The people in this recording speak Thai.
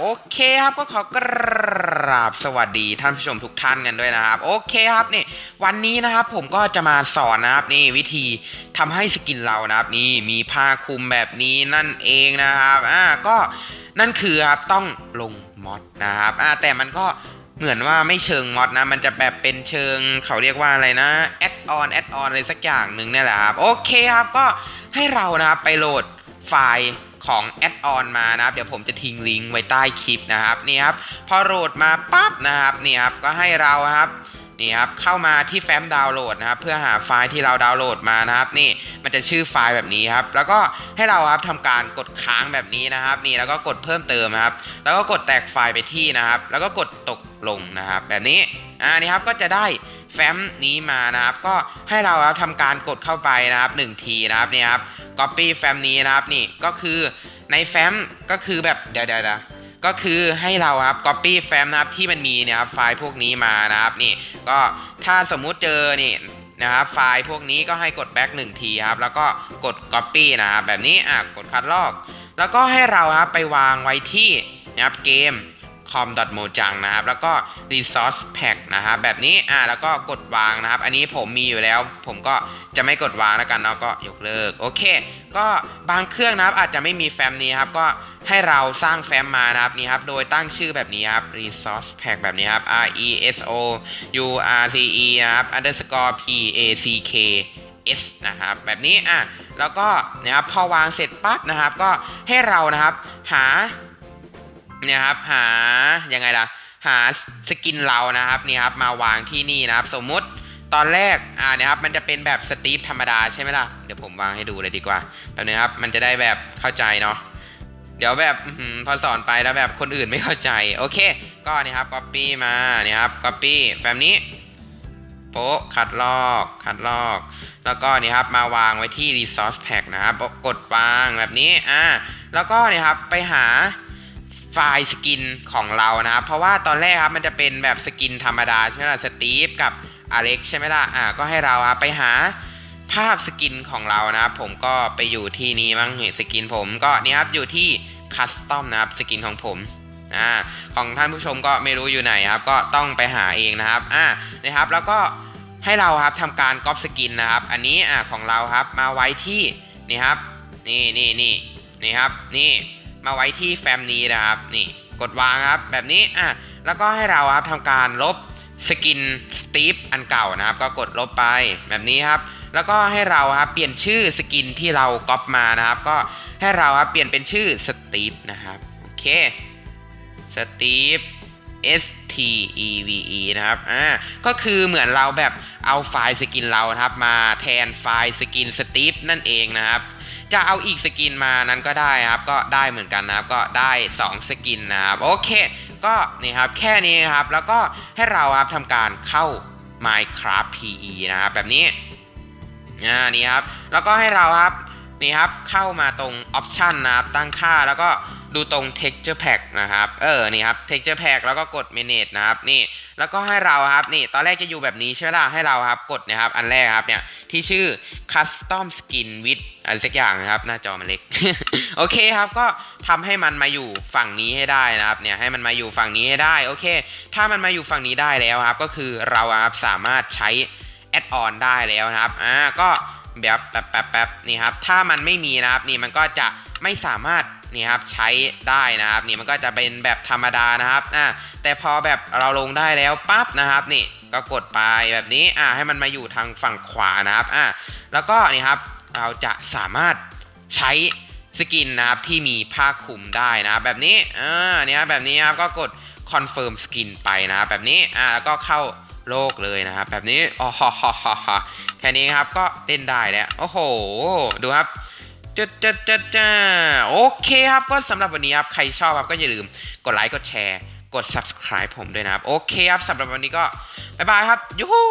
โอเคครับก็ขอกราบสวัสดีท่านผู้ชมทุกท่านกันด้วยนะครับ โอเคครับนี่วันนี้นะครับผมก็จะมาสอนนะครับนี่วิธีทำให้สกินเรานะครับ นี่มีผ้าคลุมแบบนี้นั่นเองนะครับอ่าก็นั่นคือครับต้องลงมอดนะครับอ่าแต่มันก็เหมือนว่าไม่เชิงมอดนะ มันจะแบบเป็นเชิงเขาเรียกว่าอะไรนะแอดออนแอดออนอะไรสักอย่างหนึ่งนี่แหละครับโอเคครับก็ให้เรานะครับไปโหลด ไฟล์ของแอดออนมานะครับ เดี๋ยวผมจะทิ้งลิงก์ไว้ใต้คลิปนะครับนี่ครับพอโหลดมาปั๊บนะครับนี่ครับก็ให้เราครับนี่ครับเข้ามาที่แฟ้มดาวน์โหลดนะครับเพื่อหาไฟล์ที่เราดาวน์โหลดมานะครับนี่มันจะชื่อไฟล์แบบนี้ครับแล้วก็ให้เราครับทำการกดค้างแบบนี้นะครับ นี่แล้วก็กดเพิ่มเติมครับ แล้วก็กดแตกไฟล์ไปที่นะครับ แล้วก็กดตกลงนะครับ แบบนี้อ่านี่ครับก็จะได้ แฟ้มนี้มานะครับ ก็ให้เราครับทำการกดเข้าไปนะครับหนึ่งทีนะครับนี่ครับ copy แฟ้มนี้นะครับนี่ก็คือในแฟ้มก็คือแบบเดี๋ยวเดี๋ยวก็คือให้เราครับ copy แฟ้มนะครับที่มันมีเนี่ยครับไฟล์พวกนี้มานะครับนี่ก็ถ้าสมมุติเจอนี่นะครับไฟล์พวกนี้ก็ให้กด back หนึ่งทีครับแล้วก็กด copy นะครับแบบนี้อะกดคัดลอก แล้วก็ให้เราครับไปวางไว้ที่นะครับเกม com.mojang นะครับ แล้วก็ resource pack นะครับ แบบนี้อ่าแล้วก็กดวางนะครับ อันนี้ผมมีอยู่แล้ว ผมก็จะไม่กดวางแล้วกันเนาะก็ยกเลิก โอเค ก็บางเครื่องนะครับ อาจจะไม่มีแฟ้มนี้ครับ ก็ให้เราสร้างแฟ้มมานะครับนี่ครับ โดยตั้งชื่อแบบนี้ครับ resource pack แบบนี้ครับ r e s o u r c e นะครับ underscore p a c k s นะครับแบบนี้อะแล้วก็นะครับพอวางเสร็จปั๊บนะครับ ก็ให้เรานะครับหา เนี่ยครับหายังไงล่ะหาสกินเรานะครับนี่ครับมาวางที่นี่นะครับ สมมุติตอนแรกอ่าเนี่ยครับมันจะเป็นแบบสตีฟธรรมดาใช่ไหมล่ะเดี๋ยวผมวางให้ดูเลยดีกว่าแบบนี้ครับมันจะได้แบบเข้าใจเนาะเดี๋ยวแบบอพอสอนไปแล้วแบบคนอื่นไม่เข้าใจโอเค ก็นี่ครับ copy มานี่ครับ copy แบบนี้โป๊ะคัดลอกคัดลอก แล้วก็นี่ครับมาวางไว้ที่ resource pack นะครับ กดวางแบบนี้อ่าแล้วก็นี่ครับไปหา ไฟล์สกินของเรานะครับ เพราะว่าตอนแรกครับมันจะเป็นแบบสกินธรรมดาใช่ไหมล่ะสตีฟกับอเล็กใช่ไหมล่ะอ่าก็ให้เราครับไปหาภาพสกินของเรานะครับ ผมก็ไปอยู่ที่นี้มั้งเห็นสกินผมก็นี่ครับอยู่ที่คัสตอมนะครับสกินของผมอ่าของท่านผู้ชมก็ไม่รู้อยู่ไหนครับ ก็ต้องไปหาเองนะครับอ่านะครับ แล้วก็ให้เราครับทำการก๊อปสกินนะครับ อันนี้อ่าของเราครับมาไว้ที่นี่ครับ นี่นี่นี่นี่ครับนี่ มาไว้ที่แฟ้มนี้นะครับนี่กดวางครับแบบนี้อะแล้วก็ให้เราครับทำการลบสกินสตีฟอันเก่านะครับ ก็กดลบไปแบบนี้ครับ แล้วก็ให้เราครับเปลี่ยนชื่อสกินที่เราก๊อปมานะครับ ก็ให้เราครับเปลี่ยนเป็นชื่อสตีฟนะครับโอเคสตีฟ S T E V E นะครับ อ่า ก็คือเหมือนเราแบบเอาไฟล์สกินเรานะครับ มาแทนไฟล์สกินสตีฟนั่นเองนะครับ จะเอาอีกสกินมานั้นก็ได้ครับ ก็ได้เหมือนกันนะครับ ก็ได้ 2 สกินนะครับ โอเค ก็นี่ครับแค่นี้ครับ แล้วก็ให้เราครับทำการเข้า Minecraft PE นะครับแบบนี้อ่านี่ครับ แล้วก็ให้เราครับนี่ครับเข้ามาตรง Option นะครับ ตั้งค่าแล้วก็ดูตรง Texture Pack นะครับ เออ นี่ครับ Texture Pack แล้วก็กด Manage นะครับ นี่ แล้วก็ให้เราครับนี่ตอนแรกจะอยู่แบบนี้ใช่ไหมล่ะให้เราครับกดนะครับอันแรกครับเนี่ยที่ชื่อ Custom Skin with อะไรสักอย่างนะครับ หน้าจอมันเล็ก โอเคครับก็ทำให้มันมาอยู่ฝั่งนี้ให้ได้นะครับเนี่ยให้มันมาอยู่ฝั่งนี้ให้ได้โอเค ถ้ามันมาอยู่ฝั่งนี้ได้แล้วครับ ก็คือเราครับสามารถใช้แอดออนได้แล้วนะครับอ่าก็แบบแป๊บแป๊บแป๊บนี่ครับถ้ามันไม่มีนะครับนี่มันก็จะไม่สามารถ นี่ครับใช้ได้นะครับนี่มันก็จะเป็นแบบธรรมดานะครับอ่าแต่พอแบบเราลงได้แล้วปั๊บนะครับนี่ก็กดไปแบบนี้อ่าให้มันมาอยู่ทางฝั่งขวานะครับอ่าแล้วก็นี่ครับเราจะสามารถใช้สกินนะครับที่มีผ้าคลุมได้นะครับแบบนี้อ่าเนี่ยแบบนี้ครับก็กด confirm skin ไปนะครับแบบนี้อ่าแล้วก็เข้าโลกเลยนะครับ แบบนี้อ๋อแค่นี้ครับก็เต้นได้แล้วโอ้โห ดูครับ จ้าจ้าจ้าจ้าโอเคครับก็สำหรับวันนี้ครับใครชอบครับก็อย่าลืมกดไลค์กดแชร์ กด subscribe ผมด้วยนะครับ โอเคครับสำหรับวันนี้ก็ บ๊ายบายครับ ยูฮู